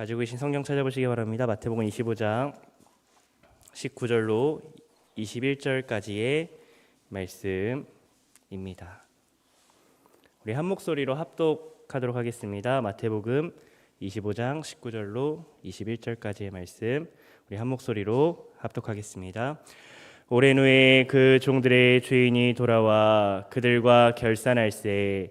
가지고 계신 성경 찾아보시기 바랍니다. 마태복음 25장 19절로 21절까지의 말씀입니다. 우리 한 목소리로 합독하도록 하겠습니다. 마태복음 25장 19절로 21절까지의 말씀 우리 한 목소리로 합독하겠습니다. 오랜 후에 그 종들의 주인이 돌아와 그들과 결산할세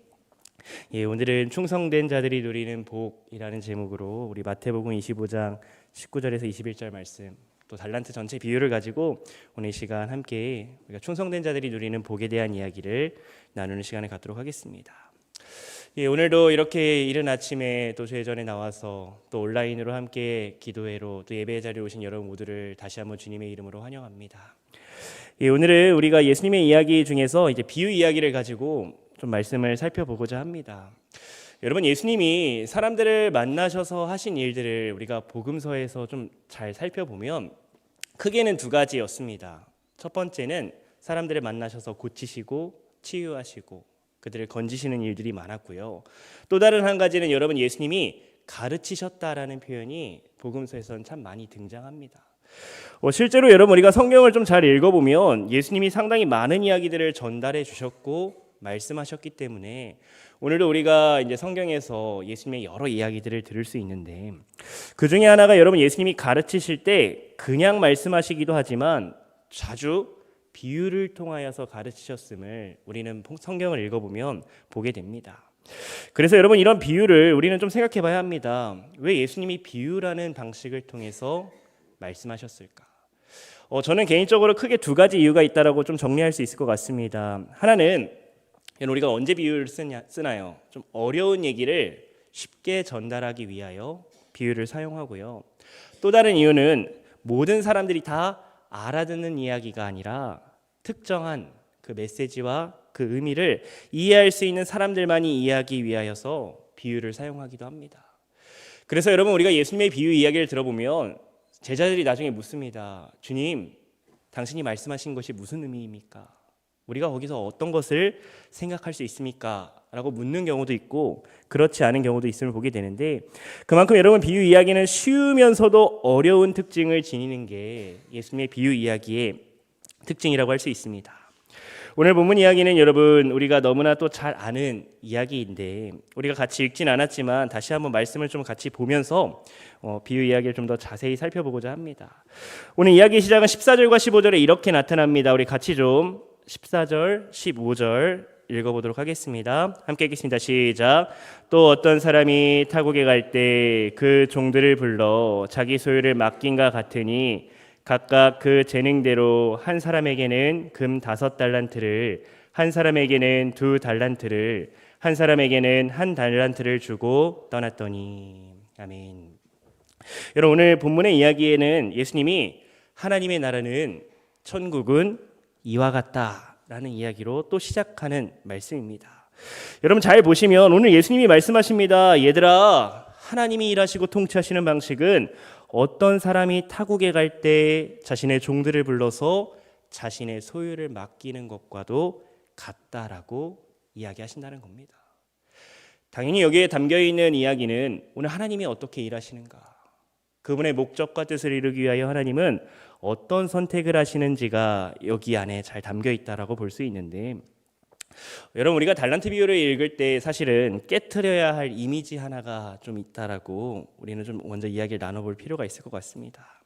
예, 오늘은 충성된 자들이 누리는 복이라는 제목으로 우리 마태복음 25장 19절에서 21절 말씀 또 달란트 전체 비유를 가지고 오늘 이 시간 함께 우리가 충성된 자들이 누리는 복에 대한 이야기를 나누는 시간을 갖도록 하겠습니다. 예, 오늘도 이렇게 이른 아침에 또 제전에 나와서 또 온라인으로 함께 기도회로 또 예배 자리에 오신 여러분 모두를 다시 한번 주님의 이름으로 환영합니다. 예, 오늘은 우리가 예수님의 이야기 중에서 이제 비유 이야기를 가지고 좀 말씀을 살펴보고자 합니다. 여러분 예수님이 사람들을 만나셔서 하신 일들을 우리가 복음서에서 좀 잘 살펴보면 크게는 두 가지였습니다. 첫 번째는 사람들을 만나셔서 고치시고 치유하시고 그들을 건지시는 일들이 많았고요. 또 다른 한 가지는 여러분 예수님이 가르치셨다라는 표현이 복음서에서는 참 많이 등장합니다. 어, 실제로 여러분 우리가 성경을 좀 잘 읽어보면 예수님이 상당히 많은 이야기들을 전달해 주셨고 말씀하셨기 때문에 오늘도 우리가 이제 성경에서 예수님의 여러 이야기들을 들을 수 있는데 그 중에 하나가 여러분 예수님이 가르치실 때 그냥 말씀하시기도 하지만 자주 비유를 통하여서 가르치셨음을 우리는 성경을 읽어보면 보게 됩니다. 그래서 여러분 이런 비유를 우리는 좀 생각해 봐야 합니다. 왜 예수님이 비유라는 방식을 통해서 말씀하셨을까? 어, 저는 개인적으로 크게 두 가지 이유가 있다라고 좀 정리할 수 있을 것 같습니다. 하나는 우리가 언제 비유를 쓰냐, 쓰나요? 좀 어려운 얘기를 쉽게 전달하기 위하여 비유를 사용하고요. 또 다른 이유는 모든 사람들이 다 알아듣는 이야기가 아니라 특정한 그 메시지와 그 의미를 이해할 수 있는 사람들만이 이해하기 위하여서 비유를 사용하기도 합니다. 그래서 여러분 우리가 예수님의 비유 이야기를 들어보면 제자들이 나중에 묻습니다. 주님, 당신이 말씀하신 것이 무슨 의미입니까? 우리가 거기서 어떤 것을 생각할 수 있습니까? 라고 묻는 경우도 있고 그렇지 않은 경우도 있음을 보게 되는데 그만큼 여러분 비유 이야기는 쉬우면서도 어려운 특징을 지니는 게 예수님의 비유 이야기의 특징이라고 할 수 있습니다. 오늘 본문 이야기는 여러분 우리가 너무나 또 잘 아는 이야기인데 우리가 같이 읽진 않았지만 다시 한번 말씀을 좀 같이 보면서 어, 비유 이야기를 좀 더 자세히 살펴보고자 합니다. 오늘 이야기 시작은 14절과 15절에 이렇게 나타납니다. 우리 같이 좀 14절, 15절 읽어보도록 하겠습니다. 함께 읽겠습니다. 시작. 또 어떤 사람이 타국에 갈 때 그 종들을 불러 자기 소유를 맡긴가 같으니 각각 그 재능대로 한 사람에게는 금 다섯 달란트를 한 사람에게는 두 달란트를 한 사람에게는 한 달란트를 주고 떠났더니 아멘. 여러분 오늘 본문의 이야기에는 예수님이 하나님의 나라는 천국은 이와 같다라는 이야기로 또 시작하는 말씀입니다. 여러분 잘 보시면 오늘 예수님이 말씀하십니다. 얘들아 하나님이 일하시고 통치하시는 방식은 어떤 사람이 타국에 갈 때 자신의 종들을 불러서 자신의 소유를 맡기는 것과도 같다라고 이야기하신다는 겁니다. 당연히 여기에 담겨 있는 이야기는 오늘 하나님이 어떻게 일하시는가, 그분의 목적과 뜻을 이루기 위하여 하나님은 어떤 선택을 하시는지가 여기 안에 잘 담겨 있다라고 볼 수 있는데 여러분 우리가 달란트 비유를 읽을 때 사실은 깨트려야 할 이미지 하나가 좀 있다라고 우리는 좀 먼저 이야기를 나눠볼 필요가 있을 것 같습니다.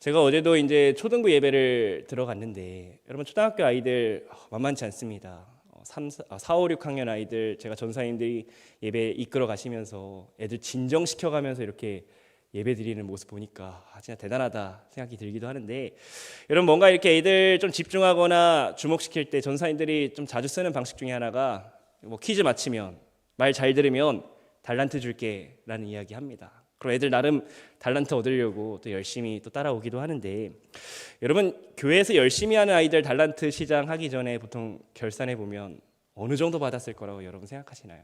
제가 어제도 이제 초등부 예배를 들어갔는데 여러분 초등학교 아이들 만만치 않습니다. 3, 4, 5, 6학년 아이들 제가 전사님들이 예배 이끌어 가시면서 애들 진정시켜 가면서 이렇게 예배 드리는 모습 보니까 아, 진짜 대단하다 생각이 들기도 하는데 여러분 뭔가 이렇게 애들 좀 집중하거나 주목시킬 때 전사님들이 좀 자주 쓰는 방식 중에 하나가 뭐 퀴즈 맞히면 말 잘 들으면 달란트 줄게라는 이야기 합니다. 그럼 애들 나름 달란트 얻으려고 또 열심히 또 따라오기도 하는데 여러분 교회에서 열심히 하는 아이들 달란트 시장 하기 전에 보통 결산해 보면 어느 정도 받았을 거라고 여러분 생각하시나요?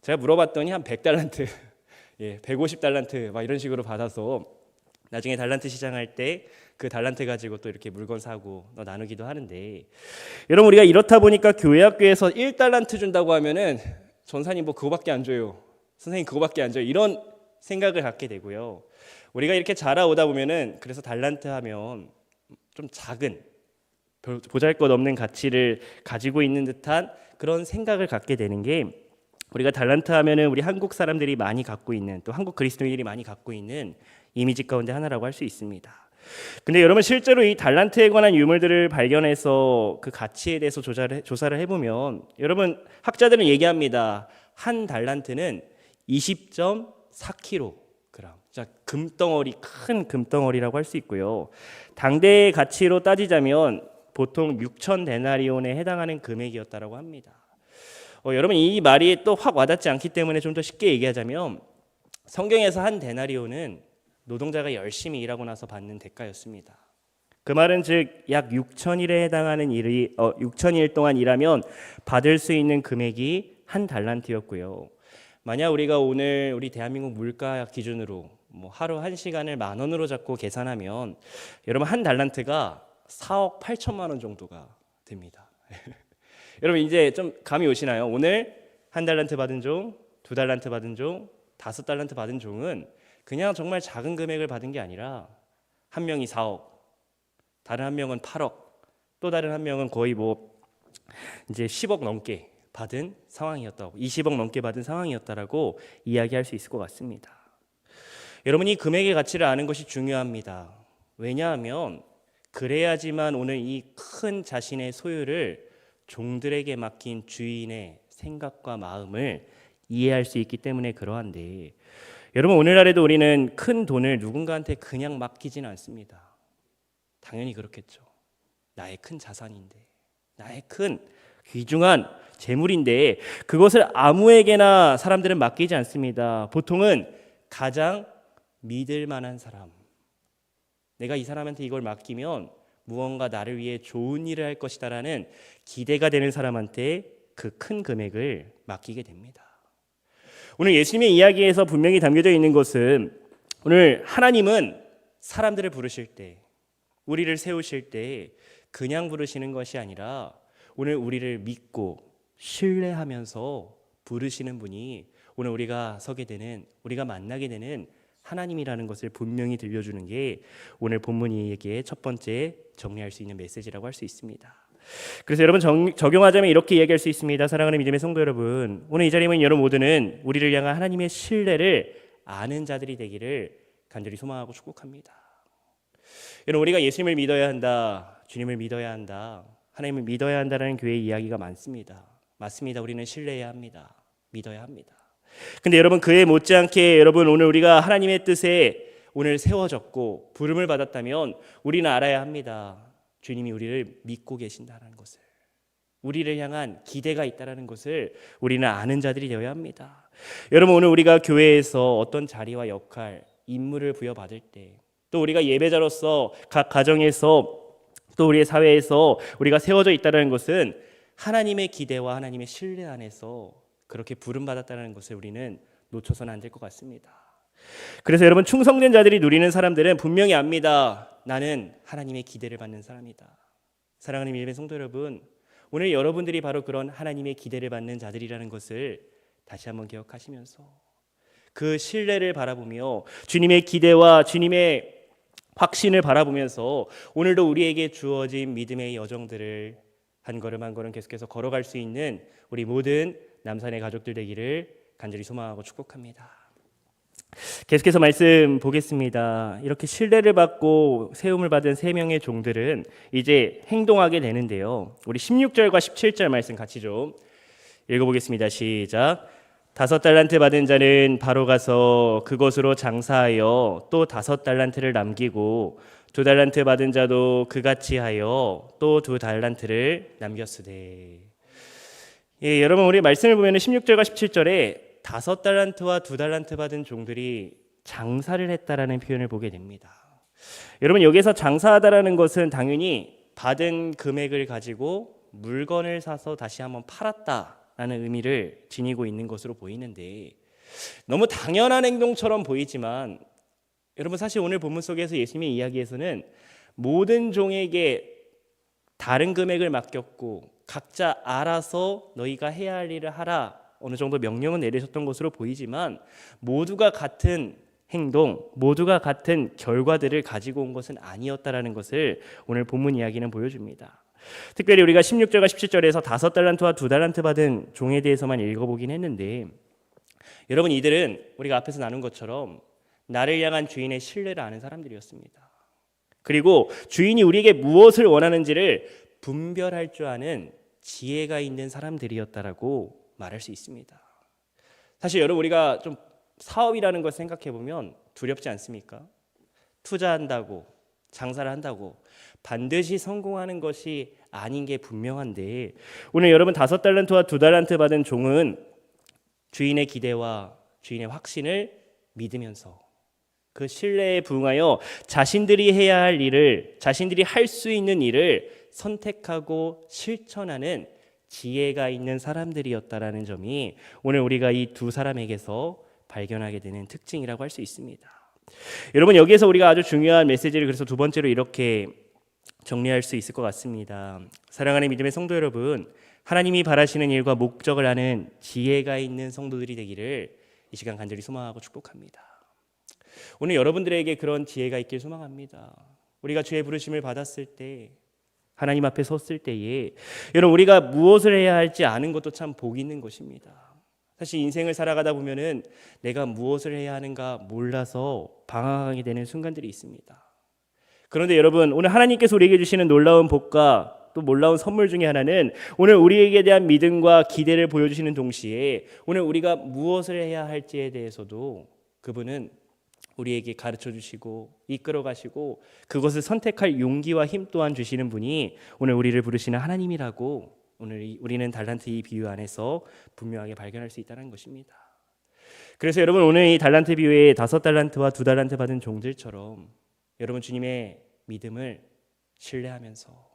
제가 물어봤더니 한 100달란트, 예, 150달란트 막 이런 식으로 받아서 나중에 달란트 시장할 때 그 달란트 가지고 또 이렇게 물건 사고 또 나누기도 하는데 여러분 우리가 이렇다 보니까 교회 학교에서 1달란트 준다고 하면은 전사님 뭐 그거밖에 안 줘요. 선생님 그거밖에 안 줘요. 이런 생각을 갖게 되고요. 우리가 이렇게 자라오다 보면은 그래서 달란트 하면 좀 작은 별- 보잘것없는 가치를 가지고 있는 듯한 그런 생각을 갖게 되는 게 우리가 달란트 하면은 우리 한국 사람들이 많이 갖고 있는 또 한국 그리스도인들이 많이 갖고 있는 이미지 가운데 하나라고 할 수 있습니다. 근데 여러분 실제로 이 달란트에 관한 유물들을 발견해서 그 가치에 대해서 조사를, 조사를 해보면 여러분 학자들은 얘기합니다. 한 달란트는 20.4kg. 자, 금덩어리 큰 금덩어리라고 할 수 있고요. 당대의 가치로 따지자면 보통 6천 데나리온에 해당하는 금액이었다라고 합니다. 어, 여러분 이 말이 또 확 와닿지 않기 때문에 좀 더 쉽게 얘기하자면 성경에서 한 데나리온은 노동자가 열심히 일하고 나서 받는 대가였습니다. 그 말은 즉 약 6천일에 해당하는 일이 어, 6천일 동안 일하면 받을 수 있는 금액이 한 달란트였고요. 만약 우리가 오늘 우리 대한민국 물가 기준으로 뭐 하루 한 시간을 만 원으로 잡고 계산하면 여러분 한 달란트가 4억 8천만 원 정도가 됩니다. 여러분 이제 좀 감이 오시나요? 오늘 한 달란트 받은 종, 두 달란트 받은 종, 다섯 달란트 받은 종은 그냥 정말 작은 금액을 받은 게 아니라 한 명이 4억, 다른 한 명은 8억, 또 다른 한 명은 거의 뭐 이제 10억 넘게 받은 상황이었다고, 20억 넘게 받은 상황이었다라고 이야기할 수 있을 것 같습니다. 여러분이 금액의 가치를 아는 것이 중요합니다. 왜냐하면 그래야지만 오늘 이 큰 자신의 소유를 종들에게 맡긴 주인의 생각과 마음을 이해할 수 있기 때문에 그러한데 여러분 오늘날에도 우리는 큰 돈을 누군가한테 그냥 맡기지는 않습니다. 당연히 그렇겠죠. 나의 큰 자산인데, 나의 큰 귀중한 재물인데 그것을 아무에게나 사람들은 맡기지 않습니다. 보통은 가장 믿을 만한 사람. 내가 이 사람한테 이걸 맡기면 무언가 나를 위해 좋은 일을 할 것이다라는 기대가 되는 사람한테 그 큰 금액을 맡기게 됩니다. 오늘 예수님의 이야기에서 분명히 담겨져 있는 것은 오늘 하나님은 사람들을 부르실 때, 우리를 세우실 때 그냥 부르시는 것이 아니라 오늘 우리를 믿고 신뢰하면서 부르시는 분이 오늘 우리가 서게 되는, 우리가 만나게 되는 하나님이라는 것을 분명히 들려주는 게 오늘 본문 이야기의 첫 번째 정리할 수 있는 메시지라고 할 수 있습니다. 그래서 여러분 정, 적용하자면 이렇게 이야기할 수 있습니다. 사랑하는 믿음의 성도 여러분, 오늘 이 자리에 여러분 모두는 우리를 향한 하나님의 신뢰를 아는 자들이 되기를 간절히 소망하고 축복합니다. 여러분 우리가 예수님을 믿어야 한다, 주님을 믿어야 한다, 하나님을 믿어야 한다라는 교회 이야기가 많습니다. 맞습니다. 우리는 신뢰해야 합니다. 믿어야 합니다. 근데 여러분 그에 못지않게 여러분 오늘 우리가 하나님의 뜻에 오늘 세워졌고 부름을 받았다면 우리는 알아야 합니다. 주님이 우리를 믿고 계신다는 것을 우리를 향한 기대가 있다라는 것을 우리는 아는 자들이 되어야 합니다. 여러분 오늘 우리가 교회에서 어떤 자리와 역할, 임무를 부여받을 때 또 우리가 예배자로서 각 가정에서 또 우리의 사회에서 우리가 세워져 있다는 것은 하나님의 기대와 하나님의 신뢰 안에서 그렇게 부름 받았다는 것을 우리는 놓쳐서는 안 될 것 같습니다. 그래서 여러분 충성된 자들이 누리는 사람들은 분명히 압니다. 나는 하나님의 기대를 받는 사람이다. 사랑하는 믿음의 성도 여러분, 오늘 여러분들이 바로 그런 하나님의 기대를 받는 자들이라는 것을 다시 한번 기억하시면서 그 신뢰를 바라보며 주님의 기대와 주님의 확신을 바라보면서 오늘도 우리에게 주어진 믿음의 여정들을 한 걸음 한 걸음 계속해서 걸어갈 수 있는 우리 모든 남산의 가족들 되기를 간절히 소망하고 축복합니다. 계속해서 말씀 보겠습니다. 이렇게 신뢰를 받고 세움을 받은 세 명의 종들은 이제 행동하게 되는데요. 우리 16절과 17절 말씀 같이 좀 읽어보겠습니다. 시작. 다섯 달란트 받은 자는 바로 가서 그곳으로 장사하여 또 다섯 달란트를 남기고 두 달란트 받은 자도 그같이 하여 또 두 달란트를 남겼으되. 예, 여러분 우리 말씀을 보면 16절과 17절에 다섯 달란트와 두 달란트 받은 종들이 장사를 했다라는 표현을 보게 됩니다. 여러분 여기서 장사하다라는 것은 당연히 받은 금액을 가지고 물건을 사서 다시 한번 팔았다라는 의미를 지니고 있는 것으로 보이는데 너무 당연한 행동처럼 보이지만 여러분 사실 오늘 본문 속에서 예수님의 이야기에서는 모든 종에게 다른 금액을 맡겼고 각자 알아서 너희가 해야 할 일을 하라 어느 정도 명령은 내리셨던 것으로 보이지만 모두가 같은 행동, 모두가 같은 결과들을 가지고 온 것은 아니었다라는 것을 오늘 본문 이야기는 보여줍니다. 특별히 우리가 16절과 17절에서 다섯 달란트와 두 달란트 받은 종에 대해서만 읽어보긴 했는데 여러분 이들은 우리가 앞에서 나눈 것처럼 나를 향한 주인의 신뢰를 아는 사람들이었습니다. 그리고 주인이 우리에게 무엇을 원하는지를 분별할 줄 아는 지혜가 있는 사람들이었다라고 말할 수 있습니다. 사실 여러분 우리가 좀 사업이라는 걸 생각해 보면 두렵지 않습니까? 투자한다고 장사를 한다고 반드시 성공하는 것이 아닌 게 분명한데 오늘 여러분 다섯 달란트와 두 달란트 받은 종은 주인의 기대와 주인의 확신을 믿으면서 그 신뢰에 부응하여 자신들이 해야 할 일을 자신들이 할 수 있는 일을 선택하고 실천하는 지혜가 있는 사람들이었다라는 점이 오늘 우리가 이 두 사람에게서 발견하게 되는 특징이라고 할 수 있습니다. 여러분 여기에서 우리가 아주 중요한 메시지를 그래서 두 번째로 이렇게 정리할 수 있을 것 같습니다. 사랑하는 믿음의 성도 여러분, 하나님이 바라시는 일과 목적을 아는 지혜가 있는 성도들이 되기를 이 시간 간절히 소망하고 축복합니다. 오늘 여러분들에게 그런 지혜가 있길 소망합니다. 우리가 주의 부르심을 받았을 때 하나님 앞에 섰을 때에 여러분 우리가 무엇을 해야 할지 아는 것도 참 복이 있는 것입니다. 사실 인생을 살아가다 보면은 내가 무엇을 해야 하는가 몰라서 방황하게 되는 순간들이 있습니다. 그런데 여러분 오늘 하나님께서 우리에게 주시는 놀라운 복과 또 놀라운 선물 중에 하나는 오늘 우리에게 대한 믿음과 기대를 보여주시는 동시에 오늘 우리가 무엇을 해야 할지에 대해서도 그분은 우리에게 가르쳐 주시고 이끌어 가시고 그것을 선택할 용기와 힘 또한 주시는 분이 오늘 우리를 부르시는 하나님이라고 오늘 이- 우리는 달란트 이 비유 안에서 분명하게 발견할 수 있다는 것입니다. 그래서 여러분 오늘 이 달란트 비유의 다섯 달란트와 두 달란트 받은 종들처럼 여러분 주님의 믿음을 신뢰하면서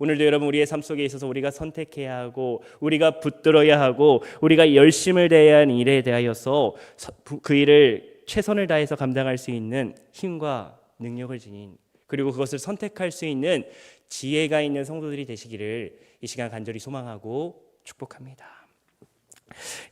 오늘도 여러분 우리의 삶 속에 있어서 우리가 선택해야 하고 우리가 붙들어야 하고 우리가 열심을 하는 일에 대하여서 그 일을 최선을 다해서 감당할 수 있는 힘과 능력을 지닌 그리고 그것을 선택할 수 있는 지혜가 있는 성도들이 되시기를 이 시간 간절히 소망하고 축복합니다.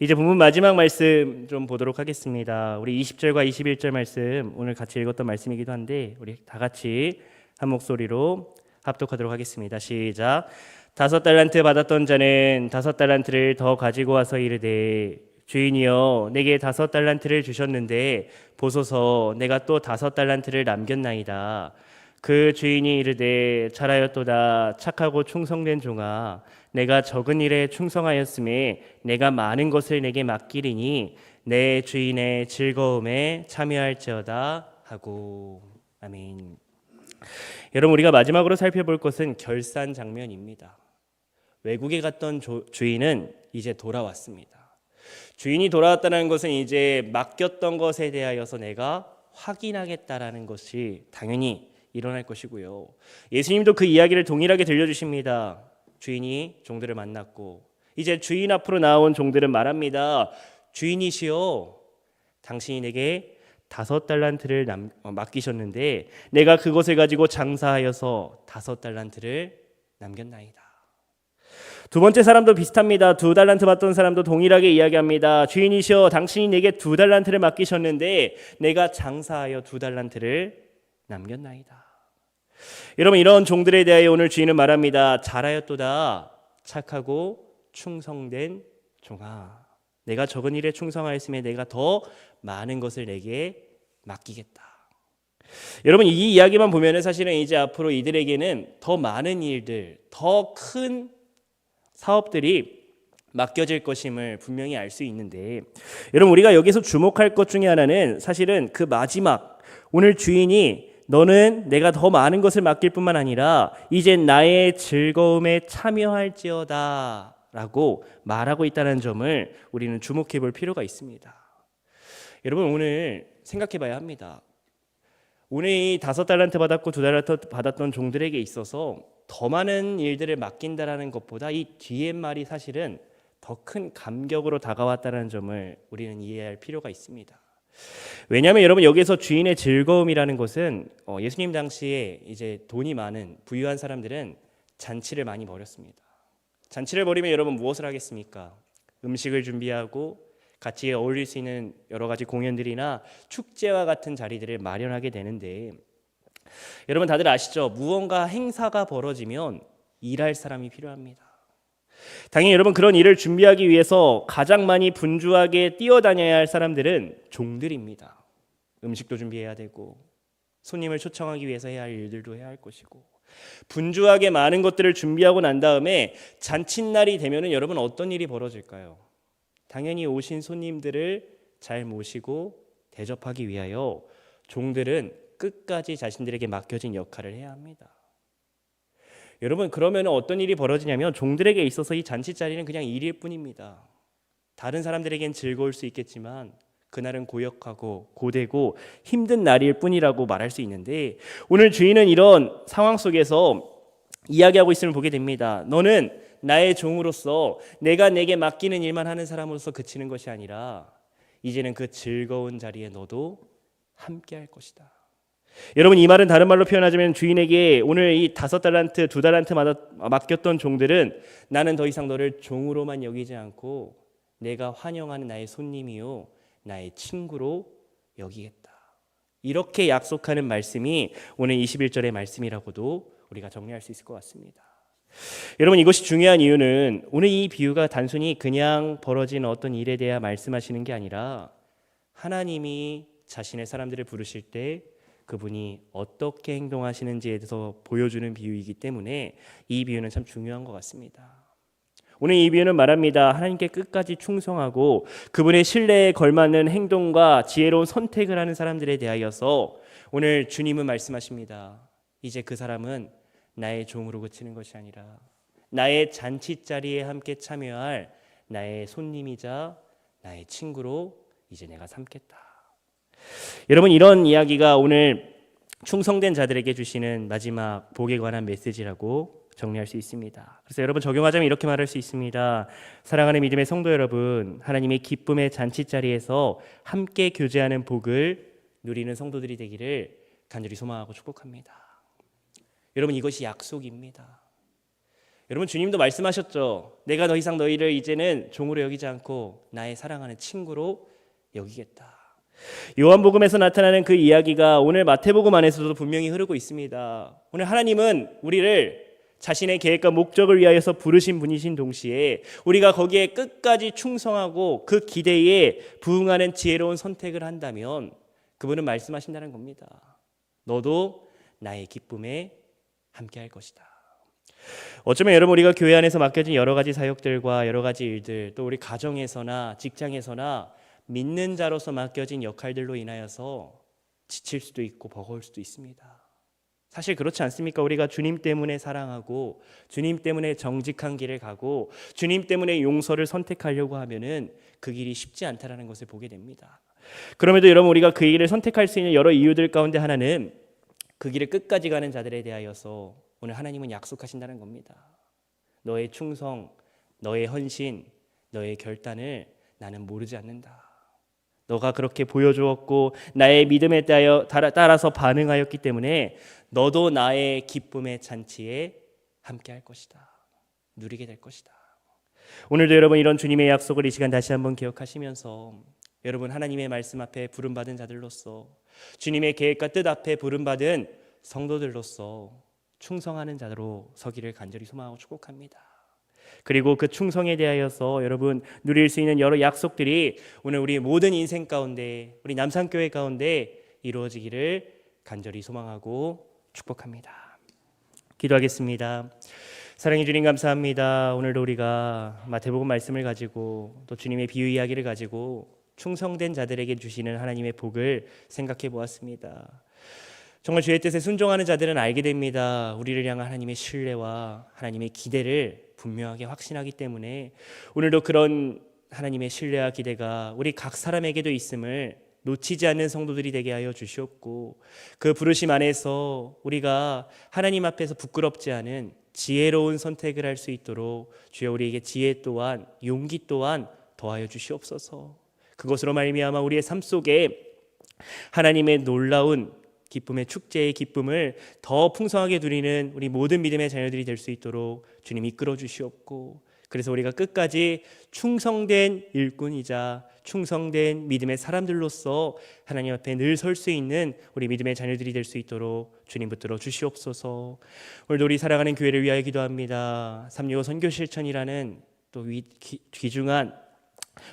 이제 본문 마지막 말씀 좀 보도록 하겠습니다. 우리 20절과 21절 말씀 오늘 같이 읽었던 말씀이기도 한데 우리 다 같이 한 목소리로 합독하도록 하겠습니다. 시작. 다섯 달란트 받았던 자는 다섯 달란트를 더 가지고 와서 이르되 주인이여 내게 다섯 달란트를 주셨는데 보소서 내가 또 다섯 달란트를 남겼나이다. 그 주인이 이르되 잘하였도다 착하고 충성된 종아 내가 적은 일에 충성하였음에 내가 많은 것을 내게 맡기리니 내 주인의 즐거움에 참여할지어다 하고 아멘. 여러분 우리가 마지막으로 살펴볼 것은 결산 장면입니다. 외국에 갔던 조- 주인은 이제 돌아왔습니다. 주인이 돌아왔다는 것은 이제 맡겼던 것에 대하여서 내가 확인하겠다라는 것이 당연히 일어날 것이고요. 예수님도 그 이야기를 동일하게 들려주십니다. 주인이 종들을 만났고 이제 주인 앞으로 나온 종들은 말합니다. 주인이시여, 당신이 내게 다섯 달란트를 남, 어, 맡기셨는데 내가 그것을 가지고 장사하여서 다섯 달란트를 남겼나이다. 두 번째 사람도 비슷합니다. 두 달란트 받던 사람도 동일하게 이야기합니다. 주인이시여, 당신이 내게 두 달란트를 맡기셨는데 내가 장사하여 두 달란트를 남겼나이다. 여러분 이런 종들에 대하여 오늘 주인은 말합니다. 잘하였도다. 착하고 충성된 종아. 내가 적은 일에 충성하였음에 내가 더 많은 것을 내게 맡기겠다. 여러분 이 이야기만 보면은 사실은 이제 앞으로 이들에게는 더 많은 일들, 더 큰 사업들이 맡겨질 것임을 분명히 알 수 있는데 여러분 우리가 여기서 주목할 것 중에 하나는 사실은 그 마지막 오늘 주인이 너는 내가 더 많은 것을 맡길 뿐만 아니라 이제 나의 즐거움에 참여할지어다 라고 말하고 있다는 점을 우리는 주목해 볼 필요가 있습니다. 여러분 오늘 생각해 봐야 합니다. 오늘 이 다섯 달란트 받았고 두 달란트 받았던 종들에게 있어서 더 많은 일들을 맡긴다라는 것보다 이 뒤에 말이 사실은 더 큰 감격으로 다가왔다는 점을 우리는 이해할 필요가 있습니다. 왜냐하면 여러분 여기서 주인의 즐거움이라는 것은 어, 예수님 당시에 이제 돈이 많은 부유한 사람들은 잔치를 많이 벌였습니다. 잔치를 벌이면 여러분 무엇을 하겠습니까? 음식을 준비하고 같이 어울릴 수 있는 여러 가지 공연들이나 축제와 같은 자리들을 마련하게 되는데 여러분 다들 아시죠? 무언가 행사가 벌어지면 일할 사람이 필요합니다. 당연히 여러분 그런 일을 준비하기 위해서 가장 많이 분주하게 뛰어다녀야 할 사람들은 종들입니다. 음식도 준비해야 되고 손님을 초청하기 위해서 해야 할 일들도 해야 할 것이고 분주하게 많은 것들을 준비하고 난 다음에 잔칫날이 되면은 여러분 어떤 일이 벌어질까요? 당연히 오신 손님들을 잘 모시고 대접하기 위하여 종들은 끝까지 자신들에게 맡겨진 역할을 해야 합니다. 여러분 그러면 어떤 일이 벌어지냐면 종들에게 있어서 이 잔치 자리는 그냥 일일 뿐입니다. 다른 사람들에겐 즐거울 수 있겠지만 그날은 고역하고 고되고 힘든 날일 뿐이라고 말할 수 있는데 오늘 주인은 이런 상황 속에서 이야기하고 있음을 보게 됩니다. 너는 나의 종으로서 내가 내게 맡기는 일만 하는 사람으로서 그치는 것이 아니라 이제는 그 즐거운 자리에 너도 함께 할 것이다. 여러분 이 말은 다른 말로 표현하자면 주인에게 오늘 이 다섯 달란트 두 달란트 맡겼던 종들은 나는 더 이상 너를 종으로만 여기지 않고 내가 환영하는 나의 손님이요 나의 친구로 여기겠다. 이렇게 약속하는 말씀이 오늘 21절의 말씀이라고도 우리가 정리할 수 있을 것 같습니다. 여러분 이것이 중요한 이유는 오늘 이 비유가 단순히 그냥 벌어진 어떤 일에 대해 말씀하시는 게 아니라 하나님이 자신의 사람들을 부르실 때 그분이 어떻게 행동하시는지에 대해서 보여주는 비유이기 때문에 이 비유는 참 중요한 것 같습니다. 오늘 이 비유는 말합니다. 하나님께 끝까지 충성하고 그분의 신뢰에 걸맞는 행동과 지혜로운 선택을 하는 사람들에 대하여서 오늘 주님은 말씀하십니다. 이제 그 사람은 나의 종으로 그치는 것이 아니라 나의 잔치 자리에 함께 참여할 나의 손님이자 나의 친구로 이제 내가 삼겠다. 여러분 이런 이야기가 오늘 충성된 자들에게 주시는 마지막 복에 관한 메시지라고 정리할 수 있습니다. 그래서 여러분 적용하자면 이렇게 말할 수 있습니다. 사랑하는 믿음의 성도 여러분, 하나님의 기쁨의 잔치 자리에서 함께 교제하는 복을 누리는 성도들이 되기를 간절히 소망하고 축복합니다. 여러분 이것이 약속입니다. 여러분 주님도 말씀하셨죠. 내가 더 이상 너희를 이제는 종으로 여기지 않고 나의 사랑하는 친구로 여기겠다. 요한복음에서 나타나는 그 이야기가 오늘 마태복음 안에서도 분명히 흐르고 있습니다. 오늘 하나님은 우리를 자신의 계획과 목적을 위하여서 부르신 분이신 동시에 우리가 거기에 끝까지 충성하고 그 기대에 부응하는 지혜로운 선택을 한다면 그분은 말씀하신다는 겁니다. 너도 나의 기쁨에 함께 할 것이다. 어쩌면 여러분 우리가 교회 안에서 맡겨진 여러 가지 사역들과 여러 가지 일들 또 우리 가정에서나 직장에서나 믿는 자로서 맡겨진 역할들로 인하여서 지칠 수도 있고 버거울 수도 있습니다. 사실 그렇지 않습니까? 우리가 주님 때문에 사랑하고 주님 때문에 정직한 길을 가고 주님 때문에 용서를 선택하려고 하면은 그 길이 쉽지 않다라는 것을 보게 됩니다. 그럼에도 여러분 우리가 그 길을 선택할 수 있는 여러 이유들 가운데 하나는 그 길을 끝까지 가는 자들에 대하여서 오늘 하나님은 약속하신다는 겁니다. 너의 충성, 너의 헌신, 너의 결단을 나는 모르지 않는다. 너가 그렇게 보여주었고 나의 믿음에 따라서 반응하였기 때문에 너도 나의 기쁨의 잔치에 함께 할 것이다. 누리게 될 것이다. 오늘도 여러분 이런 주님의 약속을 이 시간 다시 한번 기억하시면서 여러분 하나님의 말씀 앞에 부름 받은 자들로서 주님의 계획과 뜻 앞에 부름 받은 성도들로서 충성하는 자로 서기를 간절히 소망하고 축복합니다. 그리고 그 충성에 대하여서 여러분 누릴 수 있는 여러 약속들이 오늘 우리 모든 인생 가운데 우리 남산교회 가운데 이루어지기를 간절히 소망하고 축복합니다. 기도하겠습니다. 사랑해 주님 감사합니다. 오늘도 우리가 마태복음 말씀을 가지고 또 주님의 비유 이야기를 가지고 충성된 자들에게 주시는 하나님의 복을 생각해 보았습니다. 정말 주의 뜻에 순종하는 자들은 알게 됩니다. 우리를 향한 하나님의 신뢰와 하나님의 기대를 분명하게 확신하기 때문에 오늘도 그런 하나님의 신뢰와 기대가 우리 각 사람에게도 있음을 놓치지 않는 성도들이 되게 하여 주시옵고 그 부르심 안에서 우리가 하나님 앞에서 부끄럽지 않은 지혜로운 선택을 할 수 있도록 주여 우리에게 지혜 또한 용기 또한 더하여 주시옵소서. 그것으로 말미암아 우리의 삶 속에 하나님의 놀라운 기쁨의 축제의 기쁨을 더 풍성하게 누리는 우리 모든 믿음의 자녀들이 될 수 있도록 주님 이끌어 주시옵고 그래서 우리가 끝까지 충성된 일꾼이자 충성된 믿음의 사람들로서 하나님 앞에 늘 설 수 있는 우리 믿음의 자녀들이 될 수 있도록 주님 붙들어 주시옵소서. 오늘도 우리 사랑하는 교회를 위하여 기도합니다. 365 선교 실천이라는 또 귀중한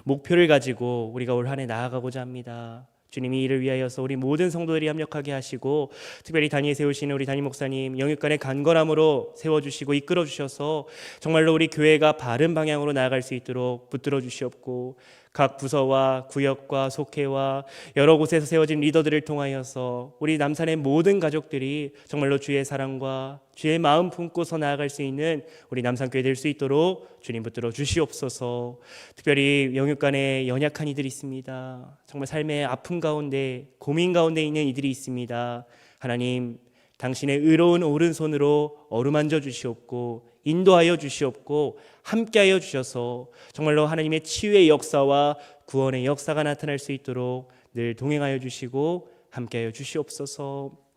목표를 가지고 우리가 올 한 해 나아가고자 합니다. 주님이 이를 위하여서 우리 모든 성도들이 합력하게 하시고 특별히 단위에 세우시는 우리 담임 목사님 영육간의 간건함으로 세워주시고 이끌어 주셔서 정말로 우리 교회가 바른 방향으로 나아갈 수 있도록 붙들어 주시옵고 각 부서와 구역과 속회와 여러 곳에서 세워진 리더들을 통하여서 우리 남산의 모든 가족들이 정말로 주의 사랑과 주의 마음 품고서 나아갈 수 있는 우리 남산교회 될 수 있도록 주님 붙들어 주시옵소서. 특별히 영육간에 연약한 이들이 있습니다. 정말 삶의 아픔 가운데 고민 가운데 있는 이들이 있습니다. 하나님 당신의 의로운 오른손으로 어루만져 주시옵고 인도하여 주시옵고 함께하여 주셔서 정말로 하나님의 치유의 역사와 구원의 역사가 나타날 수 있도록 늘 동행하여 주시고 함께하여 주시옵소서.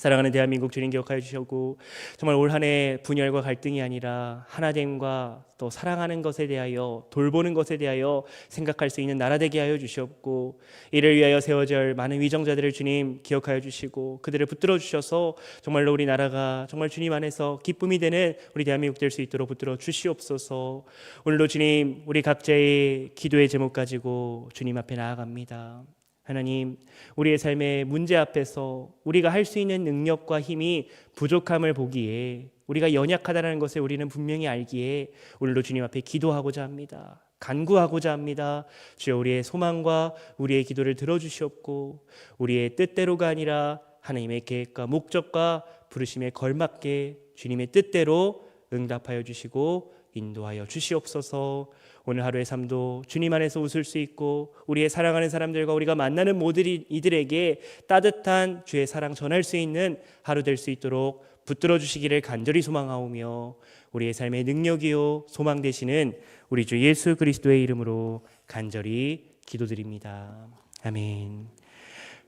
사랑하는 대한민국 주님 기억하여 주시고 정말 올 한 해 분열과 갈등이 아니라 하나됨과 또 사랑하는 것에 대하여 돌보는 것에 대하여 생각할 수 있는 나라 되게 하여 주시옵고 이를 위하여 세워질 많은 위정자들을 주님 기억하여 주시고 그들을 붙들어 주셔서 정말로 우리 나라가 정말 주님 안에서 기쁨이 되는 우리 대한민국 될 수 있도록 붙들어 주시옵소서 오늘도 주님 우리 각자의 기도의 제목 가지고 주님 앞에 나아갑니다. 하나님, 우리의 삶의 문제 앞에서 우리가 할 수 있는 능력과 힘이 부족함을 보기에 우리가 연약하다는 것을 우리는 분명히 알기에 오늘도 주님 앞에 기도하고자 합니다. 간구하고자 합니다. 주여 우리의 소망과 우리의 기도를 들어주시옵고 우리의 뜻대로가 아니라 하나님의 계획과 목적과 부르심에 걸맞게 주님의 뜻대로 응답하여 주시고 인도하여 주시옵소서. 오늘 하루의 삶도 주님 안에서 웃을 수 있고 우리의 사랑하는 사람들과 우리가 만나는 모든 이들에게 따뜻한 주의 사랑 전할 수 있는 하루 될 수 있도록 붙들어 주시기를 간절히 소망하오며 우리의 삶의 능력이요 소망 되시는 우리 주 예수 그리스도의 이름으로 간절히 기도드립니다. 아멘.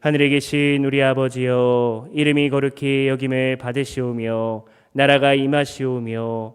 하늘에 계신 우리 아버지여 이름이 거룩히 여김을 받으시오며 나라가 임하시오며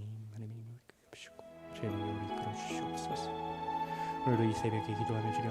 오늘도 이 새벽에 기도하며 주님